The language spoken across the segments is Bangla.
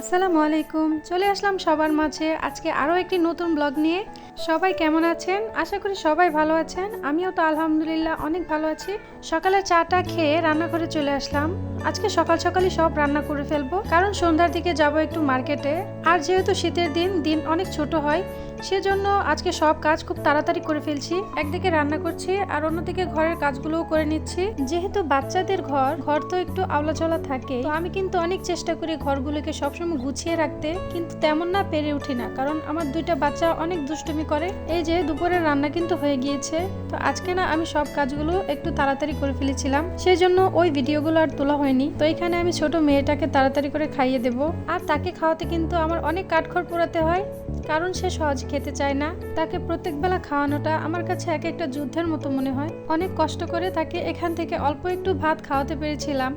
আসসালামু আলাইকুম। চলে আসলাম সবার মাঝে আজকে আরও একটি নতুন ব্লগ নিয়ে। সবাই কেমন আছেন? আশা করি সবাই ভালো আছেন। আমিও তো আলহামদুলিল্লাহ অনেক ভালো আছি। সকালে চাটা খেয়ে রান্না করে চলে আসলাম। আজকে সকাল সকালই সব রান্না করে ফেলব। কারণ সন্ধ্যার দিকে যাব একটু মার্কেটে। আর যেহেতু শীতের দিন দিন অনেক ছোট হয়, সেজন্য আজকে সব কাজ খুব তাড়াতাড়ি করে ফেলছি। একদিকে রান্না করছি, আর অন্যদিকে ঘরের কাজগুলোও করে নিচ্ছি। যেহেতু বাচ্চাদের ঘর ঘর তো একটু আওলাচলা থাকে আমি কিন্তু অনেক চেষ্টা করি ঘরগুলোকে সবসময় গুছিয়ে রাখতে কিন্তু তেমন না পেরে উঠি না, কারণ আমার দুইটা বাচ্চা অনেক দুষ্টুমি করে। এই যে দুপুরের রান্না কিন্তু হয়ে গিয়েছে। তো আজকে না আমি সব কাজগুলো একটু তাড়াতাড়ি করে ফেলেছিলাম সেই জন্য ওই ভিডিওগুলো আর তোলা হয়নি। তো এখানে আমি ছোট মেয়েটাকে তাড়াতাড়ি করে খাইয়ে দেব। আর তাকে খাওয়াতে কিন্তু আমার অনেক কাঠখড় পোড়াতে হয়, কারণ সে সহজ খেতে চায় না। তাকে প্রত্যেক বেলা খাওয়ানোটা আমার কাছে এক একটা যুদ্ধের মতো মনে হয়। অনেক কষ্ট করে তাকে এখান থেকে অল্প একটু ভাত খাওয়াতে পেরেছিলাম।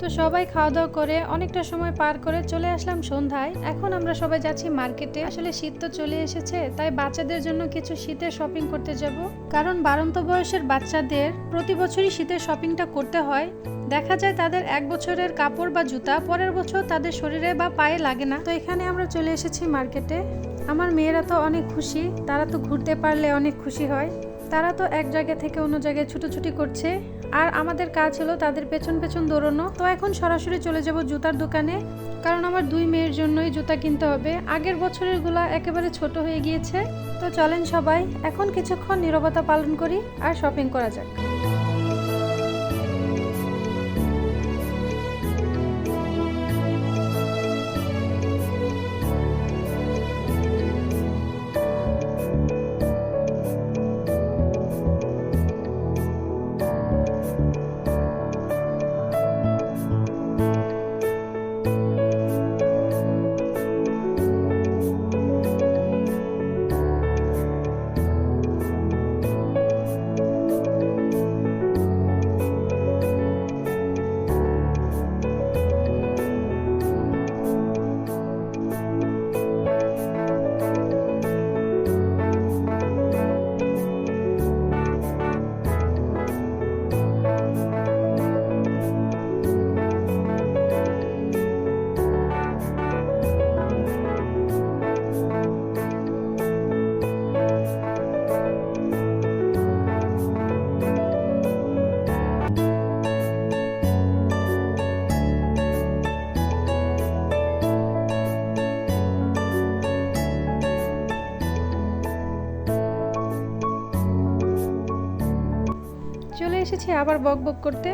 তো সবাই খাওয়া দাওয়া করে অনেকটা সময় পার করে চলে আসলাম সন্ধ্যায়। এখন আমরা সবাই যাচ্ছি মার্কেটে। আসলে শীত তো চলে এসেছে, তাই বাচ্চাদের জন্য কিছু শীতের শপিং করতে যাব। কারণ বারন্ত বয়সের বাচ্চাদের প্রতি বছরই শীতের শপিংটা করতে হয়। দেখা যায় তাদের এক বছরের কাপড় বা জুতা, পরের বছর তাদের শরীরে বা পায়ে লাগে না। তো এখানে আমরা চলে এসেছি মার্কেটে। আমার মেয়েরা তো অনেক খুশি, তারা তো ঘুরতে পারলে অনেক খুশি হয়। তারা তো এক জায়গা থেকে অন্য জায়গায় ছুটোছুটি করছে। আর আমাদের কাজ হলো তাদের পেছন পেছন দৌড়ানো। তো এখন সরাসরি চলে যাব জুতার দোকানে, কারণ আমার দুই মেয়ের জন্যই জুতা কিনতে হবে। আগের বছরেরগুলা একেবারে ছোট হয়ে গিয়েছে। তো চলেন সবাই, এখন কিছুক্ষণ নিরবতা পালন করি আর শপিং করা যাক। এসেছি আবার বক বক করতে।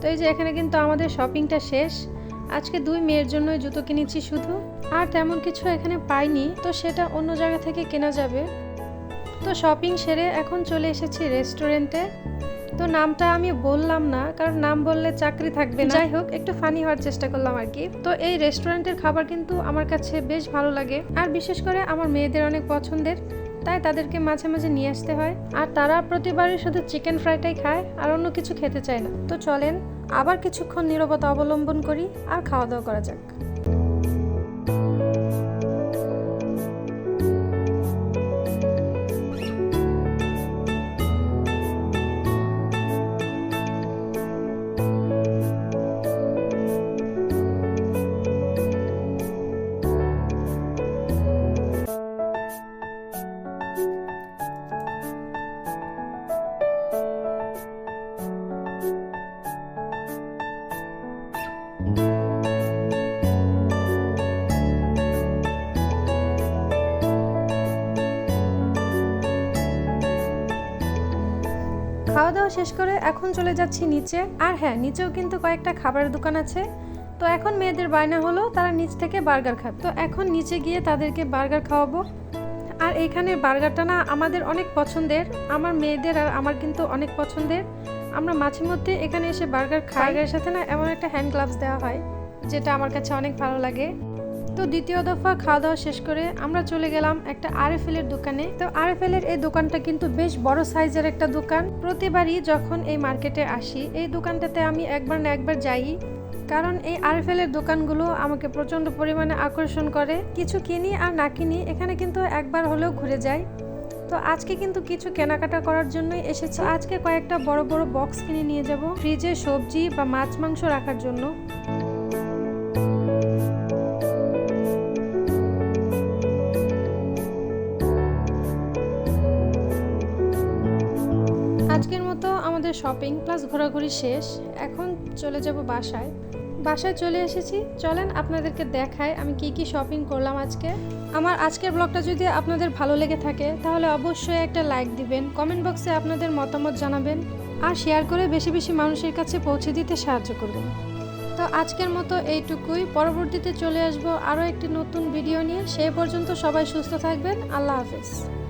তো এই যে এখানে কিন্তু আমাদের শপিংটা শেষ। আজকে দুই মেয়ের জন্য জুতো কিনেছি শুধু। আর তেমন কিছু এখানে পাইনি, তো সেটা অন্য জায়গা থেকে কেনা যাবে। তো শপিং সেরে এখন চলে এসেছি রেস্টুরেন্টে। তো নামটা আমি বললাম না, কারণ নাম বললে চাকরি থাকবে যাই হোক, একটু ফানি হওয়ার চেষ্টা করলাম আর কি। তো এই রেস্টুরেন্টের খাবার কিন্তু আমার কাছে বেশ ভালো লাগে। আর বিশেষ করে আমার মেয়েদের অনেক পছন্দের। তাই তাদেরকে মাঝে মাঝে নিয়ে আসতে হয়। আর তারা প্রতিবারই শুধু চিকেন ফ্রাইটাই খায় আর অন্য কিছু খেতে চায় না। তো চলেন আবার কিছুক্ষণ নিরবতা অবলম্বন করি আর খাওয়া দাওয়া করা যাক। শেষ করে এখন চলে যাচ্ছি নিচে। আর হ্যাঁ নিচেও কিন্তু কয়েকটা খাবারের দোকান আছে। তো এখন মেয়েদের বায়না হলো, তারা নিচ থেকে বার্গার খাবে। তো এখন নিচে গিয়ে তাদেরকে বার্গার খাওয়াবো। আর এইখানের বার্গারটা না আমাদের অনেক পছন্দের। আমার মেয়েদের আর আমার কিন্তু অনেক পছন্দের। আমরা মাঝে মধ্যে এখানে এসে বার্গার খাই। সাথে না এমন একটা হ্যান্ড গ্লাভস দেওয়া হয়, যেটা আমার কাছে অনেক ভালো লাগে। তো দ্বিতীয় দফা খাওয়া দাওয়া শেষ করে আমরা চলে গেলাম একটা আরএফএল এর দোকানে। তো আরএফএল এর এই দোকানটা কিন্তু বেশ বড় সাইজের একটা দোকান। প্রতিবারই যখন এই মার্কেটে আসি, এই দোকানটাতে আমি একবার না একবার যাই। কারণ এই আরএফএল এর দোকানগুলো আমাকে প্রচণ্ড পরিমাণে আকর্ষণ করে। কিছু কিনি আর না কিনি এখানে কিন্তু একবার হলেও ঘুরে যাই। তো আজকে কিন্তু কিছু কেনাকাটা করার জন্যই এসেছি। আজকে কয়েকটা বড় বড় বক্স কিনে নিয়ে যাব। ফ্রিজে সবজি বা মাছ মাংস রাখার জন্য। দিনের শপিং প্লাস ঘোরাঘুরি শেষ। এখন চলে যাব বাসায়। বাসায় চলে এসেছি। চলেন আপনাদেরকে দেখায় আমি কি কি শপিং করলাম আজকে। আমার আজকের ব্লগটা যদি আপনাদের ভালো লেগে থাকে, তাহলে অবশ্যই একটা লাইক দিবেন কমেন্ট বক্সে আপনাদের মতামত জানাবেন, আর শেয়ার করে বেশি বেশি মানুষের কাছে পৌঁছে দিতে সাহায্য করবেন। তো আজকের মতো এইটুকুই। পরবর্তীতে চলে আসব আরও একটি নতুন ভিডিও নিয়ে। সেই পর্যন্ত সবাই সুস্থ থাকবেন। আল্লাহ হাফেজ।